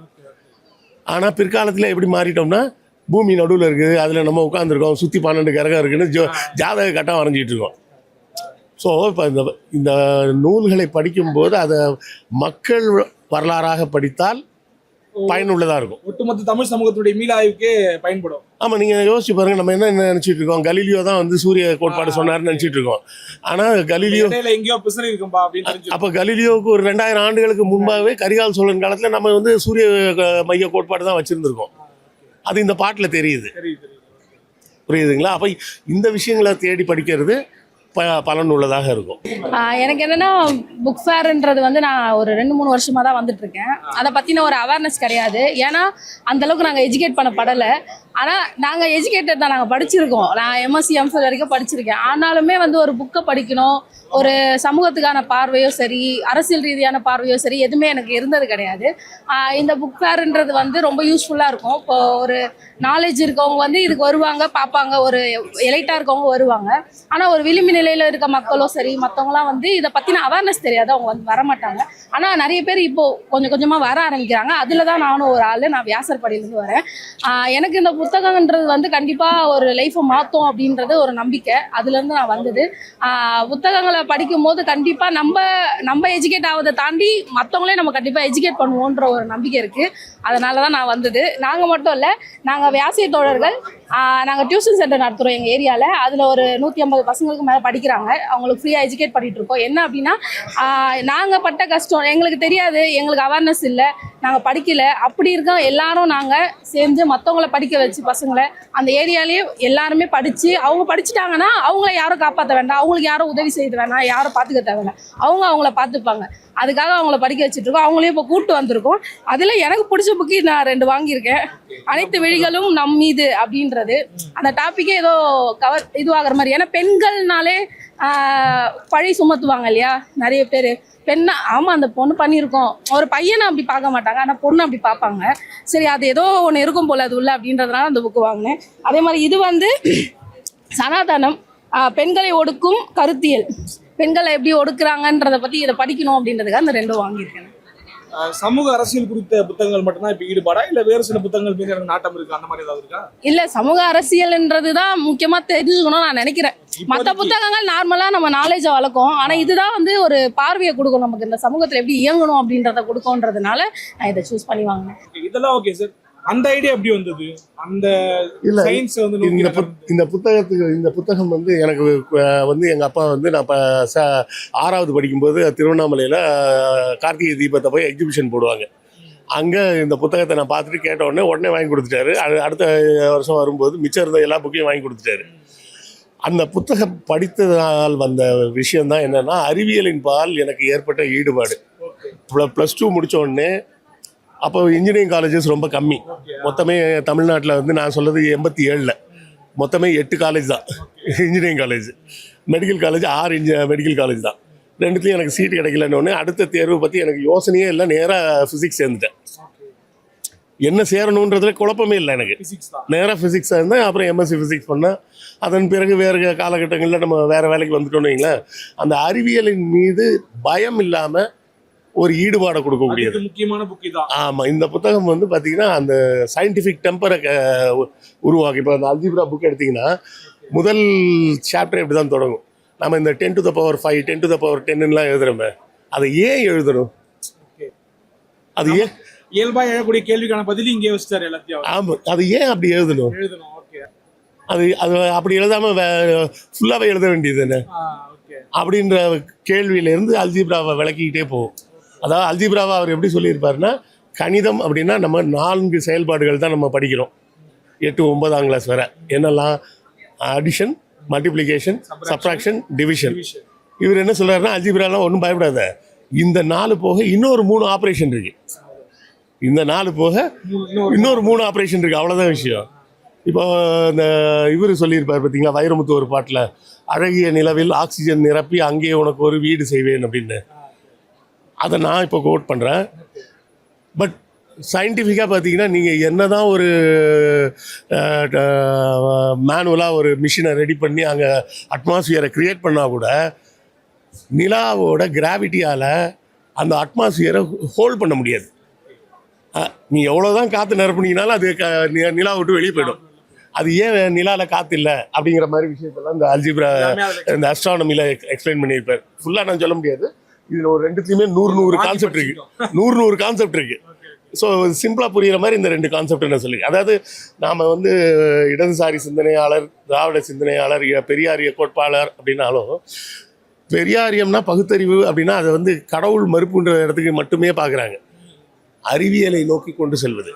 ஆனால் பிற்காலத்தில் எப்படி மாறிட்டோம்னா பூமி நடுவில் இருக்குது அதில் நம்ம உட்காந்துருக்கோம் சுற்றி பன்னெண்டு கிரகம் இருக்குன்னு ஜோ ஜாதக கட்டம் வரைஞ்சிட்டு இருக்கோம். ஸோ இப்போ இந்த இந்த நூல்களை படிக்கும்போது அதை மக்கள் வரலாறாக படித்தால் பயனுள்ளதாக இருக்கும். ஒட்டுமொத்த தமிழ் சமூகத்துடைய மீளாய்வுக்கு பயன்படும். ஆமாம் நீங்கள் யோசிச்சு பாருங்க நம்ம என்ன நினச்சிட்டு இருக்கோம்? கலீலியோ தான் வந்து சூரிய கோட்பாடு சொன்னார்னு நினச்சிட்டு இருக்கோம். ஆனால் கலீலியோ எங்கேயோ பிசறி இருக்கும்பா அப்படின்னு அப்போ கலீலியோவுக்கு ஒரு ரெண்டாயிரம் ஆண்டுகளுக்கு முன்பாகவே கரிகால் சோழன் காலத்தில் நம்ம வந்து சூரிய மைய கோட்பாடு தான் வச்சுருந்துருக்கோம். அது இந்த பாட்டில் தெரியுது. புரியுதுங்களா? அப்போ இந்த விஷயங்களை தேடி படிக்கிறது ப பலனுள்ளதாக இருக்கும். எனக்கு என்னன்னா புக் ஃபேர்ன்றது வந்து நான் ஒரு ரெண்டு மூணு வருஷமா தான் வந்துட்டு இருக்கேன் அதை பத்தின ஒரு அவேர்னஸ் கிடையாது. ஏன்னா அந்த அளவுக்கு நாங்கள் எஜுகேட் பண்ணப்படலை. ஆனால் நாங்கள் எஜுகேட்டட் தான் நாங்கள் படிச்சிருக்கோம். நான் எம்எஸ்சி எம்ஃபில் வரைக்கும் படிச்சிருக்கேன். ஆனாலுமே வந்து ஒரு புக்கை படிக்கணும். ஒரு சமூகத்துக்கான பார்வையோ சரி அரசியல் ரீதியான பார்வையோ சரி எதுவுமே எனக்கு இருந்தது கிடையாது. இந்த புக் ஃபேர்ன்றது வந்து ரொம்ப யூஸ்ஃபுல்லாக இருக்கும். இப்போ ஒரு நாலேஜ் இருக்கவங்க வந்து இதுக்கு வருவாங்க பார்ப்பாங்க. ஒரு எலைட்டாக இருக்கவங்க வருவாங்க. ஆனால் ஒரு விளிம்பு நிலையில் இருக்க மக்களோ சரி மற்றவங்களாம் வந்து இதை பற்றின அவேர்னஸ் தெரியாது. அவங்க வந்து வரமாட்டாங்க ஆனால் நிறைய பேர் இப்போது கொஞ்சம் கொஞ்சமாக வர ஆரம்பிக்கிறாங்க. அதில் தான் நானும் ஒரு ஆள் நான் வியாசர்படியிலேருந்து வரேன். எனக்கு இந்த புத்தகம்ன்றது வந்து கண்டிப்பாக ஒரு லைஃப்பை மாற்றும் அப்படின்றது ஒரு நம்பிக்கை. அதுலேருந்து நான் வந்தது. புத்தகங்களை படிக்கும் படிக்கும்போது கண்டிப்பாக நம்ம நம்ம எஜுகேட் ஆவதை தாண்டி மற்றவங்களே நம்ம கண்டிப்பாக எஜுகேட் பண்ணுவோன்ற ஒரு நம்பிக்கை இருக்குது அதனால தான் நான் வந்தது. நாங்கள் மட்டும் இல்லை நாங்கள் வியாசிய தோழர்கள் நாங்கள் டியூஷன் சென்டர் நடத்துகிறோம் எங்கள் ஏரியாவில் அதில் ஒரு நூற்றி ஐம்பது பசங்களுக்கு மேலே படிக்கிறாங்க. அவங்களுக்கு ஃப்ரீயாக எஜுகேட் பண்ணிட்டு இருக்கோம். என்ன அப்படின்னா நாங்கள் பட்ட கஷ்டம் எங்களுக்கு தெரியாது எங்களுக்கு அவேர்னஸ் இல்லை நாங்கள் படிக்கலை. அப்படி இருக்க எல்லாரும் நாங்கள் சேர்ந்து மற்றவங்கள படிக்க வச்சு பசங்களை அந்த ஏரியாலேயே எல்லாருமே படித்து அவங்க படிச்சுட்டாங்கன்னா அவங்கள யாரும் காப்பாற்ற வேண்டாம். அவங்களுக்கு யாரும் உதவி செய்ய வேணாம் யாரும் பார்த்துக்க தேவையில்ல. அவங்க அவங்கள பார்த்துப்பாங்க அதுக்காக அவங்கள படிக்க வச்சுட்டு இருக்கோம் அவங்களையும் இப்போ கூப்பிட்டு வந்திருக்கோம். அதில் எனக்கு பிடிச்ச புக்கு நான் ரெண்டு வாங்கியிருக்கேன். அனைத்து விழிகளும் நம் மீது அப்படின்றது. அந்த டாப்பிக்கே ஏதோ கவர் இதுவாகிற மாதிரி. ஏன்னா பெண்கள்னாலே பழி சுமத்துவாங்க இல்லையா? நிறைய பேர். பெண்ணா ஆமாம் அந்த பொண்ணு பண்ணியிருக்கோம். ஒரு பையனை அப்படி பார்க்க மாட்டாங்க. ஆனால் பொண்ணு அப்படி பார்ப்பாங்க. சரி அது ஏதோ ஒன்று இருக்கும் போல் அது உள்ள அப்படின்றதுனால அந்த புக்கு வாங்கினேன். அதே மாதிரி இது வந்து சனாதனம் பெண்களை ஒடுக்கும் கருத்தியல். பெண்களை எப்படி ஒடுக்குறாங்கன்றதை பற்றி இதை படிக்கணும் அப்படின்றதுக்காக அந்த ரெண்டும் வாங்கியிருக்கேன். சமூக அரசியல் குறித்த புத்தகங்கள் மட்டும்தான் இப்ப ஈடுபாடா? இல்ல வேறு சில புத்தகங்கள் மீது எனக்கு நாட்டம் இருக்கு? அந்த மாதிரி ஏதாவது இருக்கா? இல்ல சமூக அரசியல்ன்றது தான் முக்கியமா தெரிஞ்சுக்கணும் நான் நினைக்கிறேன். மற்ற புத்தகங்கள் நார்மலா நம்ம நாலேஜை வளர்க்கும். ஆனா இதுதான் வந்து ஒரு பார்வையை கொடுக்கும் நமக்கு. இந்த சமூகத்துல எப்படி இயங்கணும் அப்படின்றத கொடுக்கும்ன்றதுனால நான் இதை சூஸ் பண்ணி வாங்கினேன். இதெல்லாம் ஓகே சார் அந்த ஐடியா எப்படி வந்தது? அந்த இல்ல, சயின்ஸ் வந்து இந்த இந்த புத்தகத்துக்கு இந்த புத்தகம் வந்து எனக்கு வந்து எங்கள் அப்பா வந்து நான் இப்போ ஆறாவது படிக்கும்போது திருவண்ணாமலையில் கார்த்திகை தீபத்தை போய் எக்ஸிபிஷன் போடுவாங்க. அங்கே இந்த புத்தகத்தை நான் பார்த்துட்டு கேட்ட உடனே உடனே வாங்கி கொடுத்துட்டாரு. அது அடுத்த வருஷம் வரும்போது மிச்சம் இருந்த எல்லா புக்கையும் வாங்கி கொடுத்துட்டாரு. அந்த புத்தகம் படித்ததால் வந்த விஷயம்தான் என்னன்னா அறிவியலின் பால் எனக்கு ஏற்பட்ட ஈடுபாடு. ப்ளஸ் டூ முடிச்ச உடனே அப்போ இன்ஜினியரிங் காலேஜஸ் ரொம்ப கம்மி. மொத்தமே தமிழ்நாட்டில் வந்து நான் சொல்றது எண்பத்தி ஏழில். மொத்தமே எட்டு காலேஜ் தான். இன்ஜினியரிங் காலேஜ் மெடிக்கல் காலேஜ் ஆறு இன்ஜி மெடிக்கல் காலேஜ் தான். ரெண்டுத்துலையும் எனக்கு சீட் கிடைக்கலன்னு அடுத்த தேர்வு பற்றி எனக்கு யோசனையே இல்லை. நேராக ஃபிசிக்ஸ் சேர்ந்துட்டேன். என்ன சேரணுன்றதுல குழப்பமே இல்லை எனக்கு. நேராக ஃபிசிக்ஸாக இருந்தேன் அப்புறம் எம்எஸ்சி ஃபிசிக்ஸ் பண்ணேன். அதன் பிறகு வேறு காலகட்டங்களில் நம்ம வேறு வேலைக்கு வந்துட்டோம்னு வைங்களேன். அந்த அறிவியலின் மீது பயம் இல்லாமல் ஒரு ஈடுபாடை கொடுக்கக்கூடியது முக்கியமான புக் தான். ஆமாம் இந்த புத்தகம் வந்து பார்த்தீங்கன்னா அந்த சயின்டிஃபிக் டெம்பரை உருவாக்கி இப்போ அந்த அல்ஜிப்ரா புக் எடுத்தீங்கன்னா முதல் சாப்டர் இப்படி தான் தொடங்கும். நம்ம இந்த ten to the power five ten to the power டென்னுலாம் எழுதுறோமே அதை ஏன் எழுதணும்? அது ஏன்? இயல்பா எழக்கூடிய கேள்விக்கான பதில் இங்கே வச்சுட்டாரு எல்லாத்தையும் ஆமாம் அது ஏன் அப்படி எழுதணும்? எழுதணும் ஓகே அது அது அப்படி எழுதாமல் ஃபுல்லாகவே எழுத வேண்டியது தானே? அப்படின்ற கேள்வியிலேருந்து அல்ஜிப்ராவை விளக்கிக்கிட்டே போகும். அதாவது அல்ஜிப்ராவை அவர் எப்படி சொல்லியிருப்பாருன்னா கணிதம் அப்படின்னா நம்ம நான்கு செயல்பாடுகள் தான் நம்ம படிக்கிறோம். எட்டு ஒன்பதாம் கிளாஸ் வரை. என்னெல்லாம்? அடிஷன் மல்டிப்ளிகேஷன் சப்ராக்ஷன் டிவிஷன் இவர் என்ன சொல்றாருன்னா அல்ஜிப்ராலாம் ஒன்றும் பயப்படாத. இந்த நாலு போக இன்னொரு மூணு ஆப்ரேஷன் இருக்கு. இந்த நாலு போக இன்னொரு மூணு ஆப்ரேஷன் இருக்கு. அவ்வளோதான் விஷயம். இப்போ இந்த இவர் சொல்லியிருப்பார் பார்த்தீங்களா வைரமுத்து ஒரு பாட்டில் அழகிய நிலவில் ஆக்சிஜன் நிரப்பி அங்கேயே உனக்கு ஒரு வீடு செய்வேன் அப்படின்னு. அதை நான் இப்போ கோட் பண்ணுறேன் பட் சயின்டிஃபிக்காக பார்த்தீங்கன்னா நீங்கள் என்ன தான் ஒரு மேனுவலாக ஒரு மிஷினை ரெடி பண்ணி அங்கே அட்மாஸ்பியரை க்ரியேட் பண்ணால் கூட நிலாவோட கிராவிட்டியால் அந்த அட்மாஸ்பியரை ஹோல்ட் பண்ண முடியாது. நீ எவ்வளோதான் காற்று நிரப்புனீங்கனாலும் அது க நிலா விட்டு வெளியே போயிடும். அது ஏன் நிலாவில் காற்று இல்லை? அப்படிங்கிற மாதிரி விஷயத்தெல்லாம் இந்த அல்ஜிப்ரா இந்த அஸ்ட்ரானமியில் எக்ஸ்பிளைன் பண்ணியிருப்பார். ஃபுல்லாக நான் சொல்ல முடியாது. இதில் ஒரு ரெண்டுத்துலையுமே நூறு நூறு கான்செப்ட் இருக்கு. நூறு நூறு கான்செப்ட் இருக்கு. ஸோ சிம்பிளாக புரியுற மாதிரி இந்த ரெண்டு கான்செப்ட் நான் சொல்லி அதாவது நாம் வந்து இடதுசாரி சிந்தனையாளர் திராவிட சிந்தனையாளர் பெரியாரிய கோட்பாளர் அப்படின்னாலும் பெரியாரியம்னா பகுத்தறிவு அப்படின்னா அதை வந்து கடவுள் மறுப்புன்ற இடத்துக்கு மட்டுமே பார்க்குறாங்க. அறிவியலை நோக்கி கொண்டு செல்வது.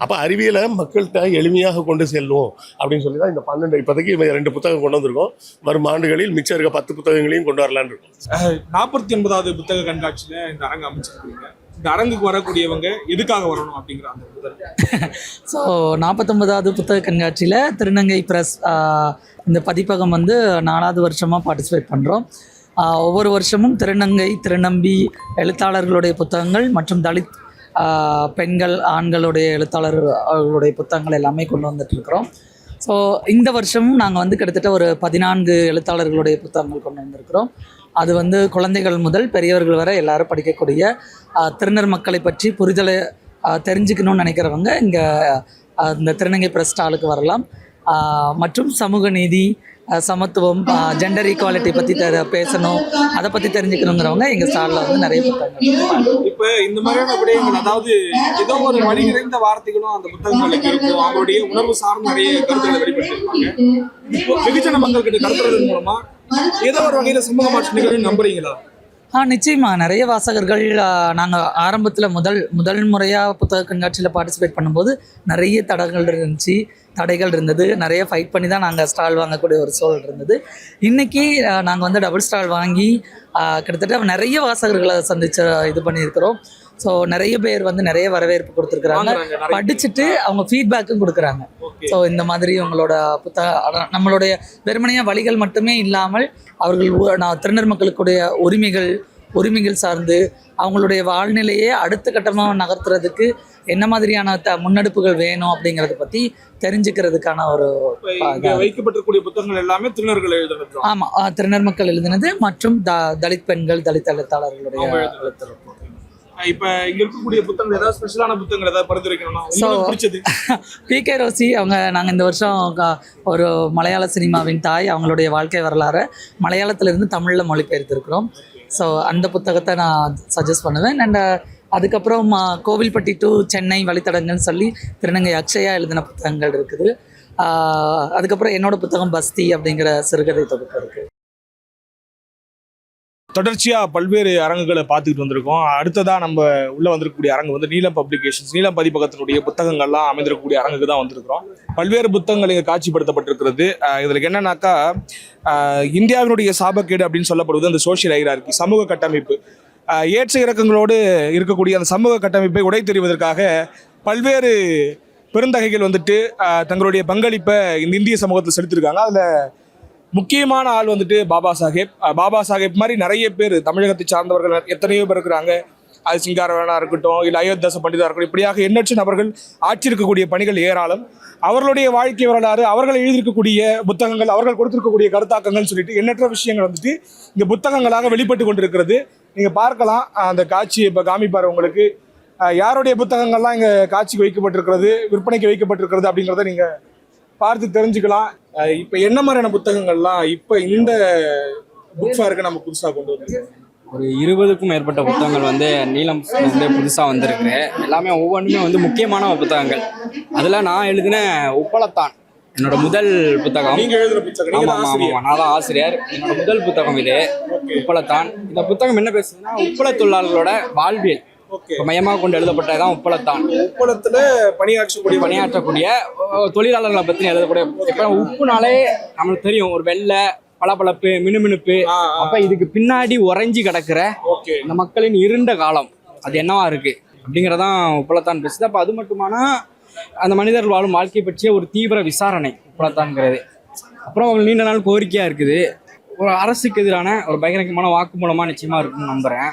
அப்போ அறிவியலை மக்கள்கிட்ட எளிமையாக கொண்டு செல்வோம் அப்படின்னு சொல்லி தான் இந்த பன்னெண்டு இப்போதைக்கு இவன் ரெண்டு புத்தகம் கொண்டு வந்திருக்கோம். வரும் ஆண்டுகளில் மிச்சம் இருக்க பத்து புத்தகங்களையும் கொண்டு வரலான்னு இருக்கோம். நாற்பத்தி ஒன்பதாவது புத்தக கண்காட்சியில இந்த அரங்கு அமைச்சிருக்கீங்க. இந்த அரங்குக்கு வரக்கூடியவங்க எதுக்காக வரணும் அப்படிங்கிற அந்த புத்தகம் ஸோ நாற்பத்தொன்பதாவது புத்தக கண்காட்சியில் திருநங்கை ப்ரெஸ் இந்த பதிப்பகம் வந்து நாலாவது வருஷமாக பார்ட்டிசிபேட் பண்ணுறோம் ஒவ்வொரு வருஷமும் திருநங்கை திருநம்பி எழுத்தாளர்களுடைய புத்தகங்கள் மற்றும் தலித் பெண்கள் ஆண்களுடைய எழுத்தாளர் அவர்களுடைய புத்தகங்கள் எல்லாமே கொண்டு வந்துட்டுருக்குறோம். ஸோ இந்த வருஷமும் நாங்கள் வந்து கிட்டத்தட்ட ஒரு பதினான்கு எழுத்தாளர்களுடைய புத்தகங்கள் கொண்டு வந்திருக்கிறோம். அது வந்து குழந்தைகள் முதல் பெரியவர்கள் வரை எல்லாரும் படிக்கக்கூடிய திருநர் மக்களை பற்றி புரிதலை தெரிஞ்சுக்கணும்னு நினைக்கிறவங்க இங்கே இந்த திருநங்கை பிரஸ் ஸ்டாலுக்கு வரலாம் மற்றும் சமூக நீதி சமத்துவம் ஜெண்டர் ஈக்குவாலிட்டி பற்றி தெ பேசணும். அதை பற்றி தெரிஞ்சுக்கணுங்கிறவங்க எங்கள் ஸ்டாலில் வந்து நிறைய புத்தகங்கள் இப்போ இந்த மாதிரியான விடயங்கள் அதாவது ஏதோ ஒரு வழி நிறைந்த வார்த்தைகளும் அந்த புத்தகங்களுக்கு இருக்கும் அவங்களுடைய உணர்வு சார்ந்த நிறைய கருத்துக்களை வெளிப்படுத்திருப்பாங்க இப்போ வெகுஜன மக்கள் கிட்ட கடத்துறதன் மூலமா ஏதோ ஒரு வகையில சமூக மாற்ற நிகழ்வு நம்புறீங்களா? ஆ நிச்சயமா. நிறைய வாசகர்கள் நாங்கள் ஆரம்பத்தில் முதல் முதல் முறையாக புத்தக கண்காட்சியில் பார்ட்டிசிபேட் பண்ணும்போது நிறைய தடங்கள் இருந்துச்சு தடைகள் இருந்தது. நிறைய ஃபைட் பண்ணி தான் நாங்கள் ஸ்டால் வாங்கக்கூடிய ஒரு சூழல் இருந்தது. இன்றைக்கி நாங்கள் வந்து டபுள் ஸ்டால் வாங்கி கிட்டத்தட்ட நிறைய வாசகர்களை சந்தித்த இது பண்ணியிருக்கிறோம். ஸோ நிறைய பேர் வந்து நிறைய வரவேற்பு கொடுத்துருக்குறாங்க. படிச்சுட்டு அவங்க ஃபீட்பேக்கும் கொடுக்குறாங்க. ஸோ இந்த மாதிரி உங்களோட புத்தக நம்மளுடைய வெறுமனையாக வழிகள் மட்டுமே இல்லாமல் அவர்கள் நான் திருநர் மக்களுக்குடைய உரிமைகள் உரிமைகள் சார்ந்து அவங்களுடைய வாழ்நிலையே அடுத்த கட்டமாக நகர்த்துறதுக்கு என்ன மாதிரியான த முன்னெடுப்புகள் வேணும் அப்படிங்கிறத பற்றி தெரிஞ்சுக்கிறதுக்கான ஒரு வைக்கப்பட்டிருக்கக்கூடிய புத்தகங்கள் எல்லாமே திருநர்கள் எழுதுறது ஆமாம் திருநர் மக்கள் எழுதினது மற்றும் த தலித் பெண்கள் தலித் எழுத்தாளர்களுடைய எழுதுறது. இப்ப இங்க இருக்கக்கூடிய புத்தகங்கள் ஏதாவது ஸ்பெஷலான புத்தகங்கள் ஏதாவது பரிந்துரைக்கணும்னா உங்களுக்கு பிடிச்சது? பிகே ரோசி அவங்க நாங்கள் இந்த வருஷம் ஒரு மலையாள சினிமாவின் தாய் அவங்களுடைய வாழ்க்கை வரலாறு மலையாளத்திலிருந்து தமிழில் மொழிபெயர்த்திருக்கிறோம். ஸோ அந்த புத்தகத்தை நான் சஜஸ்ட் பண்ணுவேன். அண்ட் அதுக்கப்புறம் ஆ, கோவில்பட்டி டு சென்னை வழித்தடங்கள்னு சொல்லி திருநங்கை அக்ஷயா எழுதின புத்தகங்கள் இருக்குது. ஆ, அதுக்கப்புறம் என்னோட புத்தகம் பஸ்தி அப்படிங்கிற சிறுகதை தொகுப்பு இருக்குது தொடர்ச்சியாக பல்வேறு அரங்குகளை பார்த்துக்கிட்டு வந்திருக்கோம். அடுத்ததாக நம்ம உள்ளே வந்திருக்கக்கூடிய அரங்கு வந்து நீலம் பப்ளிகேஷன்ஸ். நீலம் பதிப்பகத்தினுடைய புத்தகங்கள்லாம் அமைந்திருக்கக்கூடிய அரங்குக்கு தான் வந்திருக்கிறோம். பல்வேறு புத்தகங்கள் இங்கே காட்சிப்படுத்தப்பட்டிருக்கிறது. இதில் என்னன்னாக்கா இந்தியாவினுடைய சாபக்கேடு அப்படின்னு சொல்லப்படுவது அந்த சோஷியல் ஐரார்கி சமூக கட்டமைப்பு. ஏற்ற இறக்கங்களோடு இருக்கக்கூடிய அந்த சமூக கட்டமைப்பை உடை தெரிவதற்காக பல்வேறு பெருந்தகைகள் வந்துட்டு தங்களுடைய பங்களிப்பை இந்த இந்திய சமூகத்தில் செலுத்திருக்காங்க. அதில் முக்கியமான ஆள் வந்துட்டு பாபா சாஹேப். பாபா சாஹேப் மாதிரி நிறைய பேர் தமிழகத்தை சார்ந்தவர்கள் எத்தனையோ பேர் இருக்கிறாங்க. அது சிங்காரவேனா இருக்கட்டும் இல்லை அயோத்தியாச பண்டிதா இருக்கட்டும் இப்படியாக எண்ணற்ற நபர்கள் ஆட்சி இருக்கக்கூடிய பணிகள் ஏராளம். அவர்களுடைய வாழ்க்கை வரலாறு அவர்கள் எழுதியிருக்கக்கூடிய புத்தகங்கள் அவர்கள் கொடுத்திருக்கக்கூடிய கருத்தாக்கங்கள் சொல்லிட்டு எண்ணற்ற விஷயங்கள் வந்துட்டு இந்த புத்தகங்களாக வெளிப்பட்டு கொண்டிருக்கிறது. நீங்கள் பார்க்கலாம் அந்த காட்சி இப்போ காமிப்பார் உங்களுக்கு. யாருடைய புத்தகங்கள்லாம் இங்கே காட்சிக்கு வைக்கப்பட்டிருக்கிறது விற்பனைக்கு வைக்கப்பட்டிருக்கிறது அப்படிங்கிறத நீங்கள் பார்த்து தெரிஞ்சுக்கலாம். இப்ப என்ன மாதிரியான புத்தகங்கள்லாம் இப்ப இந்த புக் ஃபேருக்கு நம்ம புதுசா கொண்டு வந்திருக்கோம்? ஒரு இருபதுக்கும் மேற்பட்ட புத்தகங்கள் வந்து நீலம் வந்து புதுசாக வந்திருக்கு. எல்லாமே ஒவ்வொன்றுமே வந்து முக்கியமான புத்தகங்கள். அதில் நான் எழுதின உப்பளத்தான் என்னோட முதல் புத்தகம். நீங்க எழுதுற புத்தகம். நீங்க ஆமா தான் ஆமா ஆசிரியர். ஆமா நான் தான் ஆசிரியர். என்னோட முதல் புத்தகம் இது. உப்பளத்தான். இந்த புத்தகம் என்ன பேசுதுன்னா உப்பள தொழிலாளர்களோட வாழ்வியல். மையமாக கொண்டு எழுதப்பட்டதான் உப்பளத்தான். உப்பளத்துல பணியாற்றக்கூடிய பணியாற்றக்கூடிய தொழிலாளர்களை பற்றி எழுதக்கூடிய இப்போ உப்புனாலே நம்மளுக்கு தெரியும் ஒரு வெள்ளை பளபளப்பு மினுமினுப்பு. அப்ப இதுக்கு பின்னாடி உறைஞ்சி கிடக்கிற இந்த மக்களின் இருண்ட காலம் அது என்னவா இருக்கு? அப்படிங்கிறதான் உப்பளத்தான் பேசுது. அப்போ அது மட்டுமானா அந்த மனிதர்கள் வாழும் வாழ்க்கை பற்றிய ஒரு தீவிர விசாரணை உப்பளத்தான்ங்கிறது. அப்புறம் அவங்க நீண்ட நாள் கோரிக்கையா இருக்குது. ஒரு அரசுக்கு எதிரான ஒரு பகிரங்கமான வாக்குமூலமா நிச்சயமா இருக்கும்னு நம்புறேன்.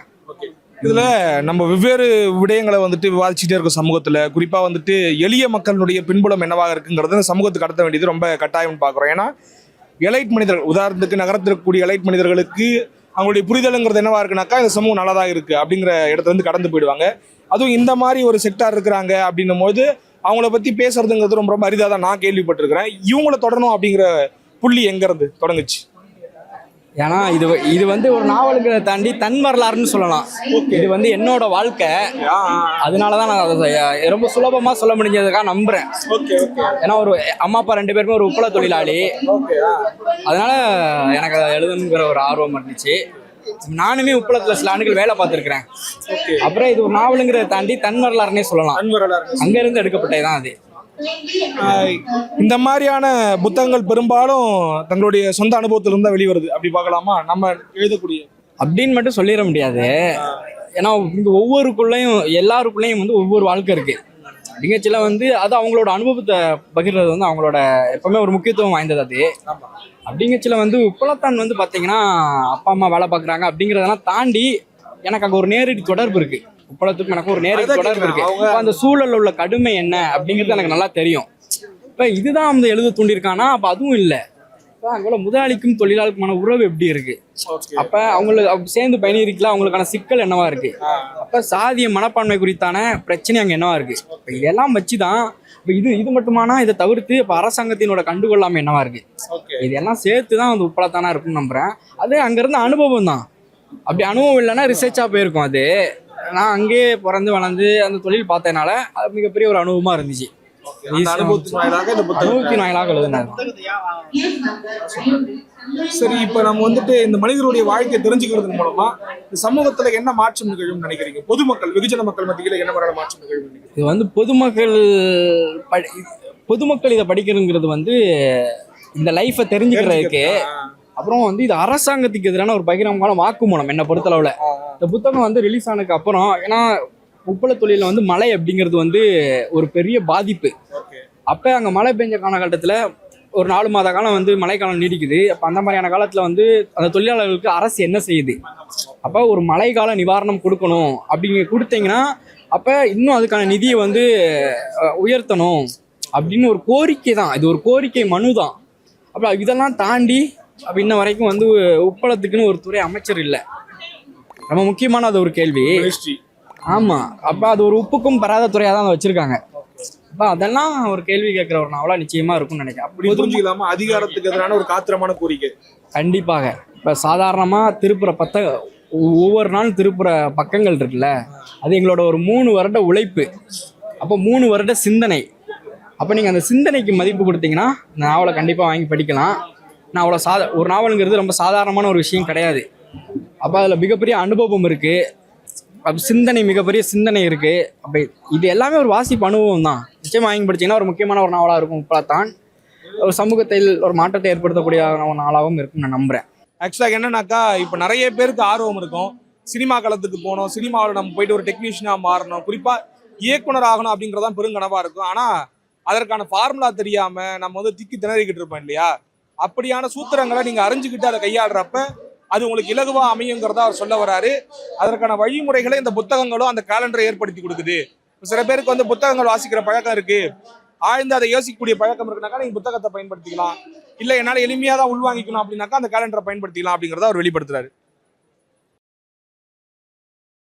இதுல நம்ம வெவ்வேறு விடயங்களை வந்துட்டு விவாதிச்சுட்டே இருக்கோம் சமூகத்துல. குறிப்பா வந்துட்டு எளிய மக்களுடைய பின்புலம் என்னவாக இருக்குங்கிறது சமூகத்துக்கு கடத்த வேண்டியது ரொம்ப கட்டாயம்னு பாக்குறோம் ஏன்னா எலைட் மனிதர்கள் உதாரணத்துக்கு நகரத்தில் இருக்கக்கூடிய எலைட் மனிதர்களுக்கு அவங்களுடைய புரிதலுங்கிறது என்னவா இருக்குனாக்கா இந்த சமூகம் நல்லதாக இருக்கு அப்படிங்கிற இடத்துல இருந்து கடந்து போயிடுவாங்க. அதுவும் இந்த மாதிரி ஒரு செக்டார் இருக்கிறாங்க அப்படின்னும் போது அவங்கள பத்தி பேசுறதுங்கிறது ரொம்ப ரொம்ப அரிதாக தான் நான் கேள்விப்பட்டிருக்கிறேன். இவங்கள தொடரணும் அப்படிங்கிற புள்ளி எங்கேருந்து தொடங்குச்சு? ஏன்னா இது இது வந்து ஒரு நாவலுங்கிறத தாண்டி தன் வரலாறுன்னு சொல்லலாம். இது வந்து என்னோட வாழ்க்கை. அதனால தான் நான் அதை ரொம்ப சுலபமா சொல்ல முடிஞ்சதுக்காக ஓகே ஏன்னா ஒரு அம்மா அப்பா ரெண்டு பேருமே ஒரு உப்பள தொழிலாளி. அதனால எனக்கு அதை எழுதணுங்கிற ஒரு ஆர்வம் இருந்துச்சு. நானுமே உப்பளத்துல சில ஆண்டுகள் வேலை பார்த்துருக்கிறேன். அப்புறம் இது ஒரு நாவலுங்கிறத தாண்டி தன் வரலாறுனே சொல்லலாம். அங்க இருந்து எடுக்கப்பட்டது தான் அது. இந்த மாதிரியான புத்தகங்கள் பெரும்பாலும் தங்களுடைய சொந்த அனுபவத்திலிருந்து தான் வெளிவருது. அப்படி பார்க்கலாமா? நம்ம எழுதக்கூடிய. அப்படின்னு மட்டும் சொல்லிட முடியாது. ஏன்னா இங்க ஒவ்வொருக்குள்ளேயும் எல்லாருக்குள்ளேயும் வந்து ஒவ்வொரு வாழ்க்கை இருக்கு. அப்படிங்கச்சில வந்து அது அவங்களோட அனுபவத்தை பகிர்றது வந்து அவங்களோட எப்பவுமே ஒரு முக்கியத்துவம் வாய்ந்தது அது. அப்படிங்கச்சில வந்து உப்பளத்தான் வந்து பாத்தீங்கன்னா அப்பா அம்மா வேலை பார்க்குறாங்க அப்படிங்கிறதெல்லாம் தாண்டி எனக்கு அங்கே ஒரு நேரடி தொடர்பு இருக்கு. உப்பளத்துக்கும் எனக்கு ஒரு நேரடி தொடர்பு இருக்கு. அந்த சூழல்ல உள்ள கடுமை என்ன அப்படிங்கிறது எனக்கு நல்லா தெரியும். இப்போ இதுதான் வந்து எழுத தூண்டியிருக்கானா? அப்போ அதுவும் இல்லை. இப்போ அங்கே முதலாளிக்கும் தொழிலாளிக்குமான உறவு எப்படி இருக்கு? அப்ப அவங்களுக்கு அவங்க சேர்ந்து பயணிக்கலாம் அவங்களுக்கான சிக்கல் என்னவா இருக்கு? அப்ப சாதிய மனப்பான்மை குறித்தான பிரச்சனை அங்க என்னவா இருக்கு? இப்ப இதெல்லாம் வச்சுதான் இப்ப இது இது மட்டுமானா இதை தவிர்த்து இப்ப அரசாங்கத்தினோட கண்டுகொள்ளாம என்னவா இருக்கு? இதெல்லாம் சேர்த்து தான் வந்து உப்பளத்தானா இருக்கும்னு நம்புறேன். அது அங்க இருந்த அனுபவம் தான் அப்படி அனுபவம் இல்லைன்னா ரிசர்ச்சா போயிருக்கும் அது. நான் அங்கேயே பிறந்து வளர்ந்து அந்த தொழில் பார்த்ததுனால அது மிகப்பெரிய ஒரு அனுபவமா இருந்துச்சு. அனுபவத்தின் வாயிலாக எழுதினார். சரி இப்போ நம்ம வந்துட்டு இந்த மனிதருடைய வாழ்க்கையை தெரிஞ்சுக்கிறது மூலமா இந்த சமூகத்துல என்ன மாற்றம் நிகழும் நினைக்கிறீங்க? பொதுமக்கள் வெகுஜன மக்கள் மத்தியில என்ன மாதிரியான மாற்றம் நிகழும் இது வந்து பொதுமக்கள் பொதுமக்கள் இதை படிக்கிறதுங்கிறது வந்து இந்த லைஃப்பை தெரிஞ்சுக்கிறதுக்கு அப்புறம் வந்து இது அரசாங்கத்துக்கு எதிரான ஒரு பகிரங்கமான வாக்குமூலம் என்னை பொறுத்தளவுல. இந்த புத்தகம் வந்து ரிலீஸ் ஆனதுக்கு அப்புறம் ஏன்னா உப்பள தொழிலில் வந்து மழை அப்படிங்கிறது வந்து ஒரு பெரிய பாதிப்பு. அப்போ அங்கே மழை பெஞ்ச காலகட்டத்தில் ஒரு நாலு மாத காலம் வந்து மழைக்காலம் நீடிக்குது. அப்போ அந்த மாதிரியான காலத்தில் வந்து அந்த தொழிலாளர்களுக்கு அரசு என்ன செய்யுது? அப்போ ஒரு மழைக்கால நிவாரணம் கொடுக்கணும். அப்படிங்க கொடுத்தீங்கன்னா அப்போ இன்னும் அதுக்கான நிதியை வந்து உயர்த்தணும். அப்படின்னு ஒரு கோரிக்கை தான். இது ஒரு கோரிக்கை மனு தான். அப்போ இதெல்லாம் தாண்டி இன்ன வரைக்கும் வந்து உப்பளத்துக்குன்னு ஒரு துறை அமைச்சர் இல்லை. ரொம்ப முக்கியமான அது ஒரு கேள்வி. மினிஸ்ட்ரி ஆமா. அப்ப அது ஒரு உப்புக்கும் பெறாத துறையா தான் அதை வச்சிருக்காங்க. அப்ப அதெல்லாம் ஒரு கேள்வி கேட்கிற ஒரு நாவலா நிச்சயமா இருக்கும்னு நினைக்கிறேன். அப்படி புரிஞ்சுக்கலாமா அதிகாரத்துக்கு எதிரான ஒரு காத்திரமான கோரிக்கை. கண்டிப்பாக. இப்ப சாதாரணமா திருப்புற பத்த ஒவ்வொரு நாளும் திருப்புற பக்கங்கள் இருக்குல்ல அது எங்களோட ஒரு மூணு வருட உழைப்பு. அப்போ மூணு வருட சிந்தனை. அப்போ நீங்கள் அந்த சிந்தனைக்கு மதிப்பு கொடுத்தீங்கன்னா இந்த நாவலை கண்டிப்பாக வாங்கி படிக்கலாம். நான் அவ்வளோ சாதா ஒரு நாவலுங்கிறது ரொம்ப சாதாரணமான ஒரு விஷயம் கிடையாது. அப்போ அதில் மிகப்பெரிய அனுபவம் இருக்குது அப்போ சிந்தனை மிகப்பெரிய சிந்தனை இருக்குது அப்போ இது எல்லாமே ஒரு வாசிப்பு அனுபவம் தான். நிச்சயமாக வாங்கி படிச்சீங்கன்னா ஒரு முக்கியமான ஒரு நாவலாக இருக்கும் இப்போத்தான் ஒரு சமூகத்தில் ஒரு மாற்றத்தை ஏற்படுத்தக்கூடிய ஒரு நாளாகவும் இருக்கும்னு நான் நம்புகிறேன் ஆக்சுவலாக என்னன்னாக்கா இப்போ நிறைய பேருக்கு ஆர்வம் இருக்கும். சினிமா களத்துக்கு போகணும் சினிமாவில் நம்ம போயிட்டு ஒரு டெக்னீஷியனாக மாறணும். குறிப்பாக இயக்குனர் ஆகணும் அப்படிங்கிறதான் பெருங்கனவாக இருக்கும். ஆனால் அதற்கான ஃபார்முலா தெரியாமல் நம்ம வந்து திக்கி திணறிக்கிட்டு இருப்போம் இல்லையா? அப்படியான சூத்திரங்களை நீங்கள் அறிஞ்சுக்கிட்டு அதை கையாளுறப்ப அது உங்களுக்கு இலகுவாக அமையுங்கிறத அவர் சொல்ல வராரு. அதற்கான வழிமுறைகளை இந்த புத்தகங்களும் அந்த காலண்டரை ஏற்படுத்தி கொடுக்குது. சில பேருக்கு வந்து புத்தகங்கள் வாசிக்கிற பழக்கம் இருக்கு. ஆழ்ந்து அதை யோசிக்கக்கூடிய பழக்கம் இருக்குனாக்கா நீங்க புத்தகத்தை பயன்படுத்திக்கலாம். இல்ல என்னால எளிமையா தான் உள்வாங்கிக்கணும் அப்படின்னாக்கா அந்த கேலண்டரை பயன்படுத்திக்கலாம் அப்படிங்கறத அவர் வெளிப்படுத்துறாரு.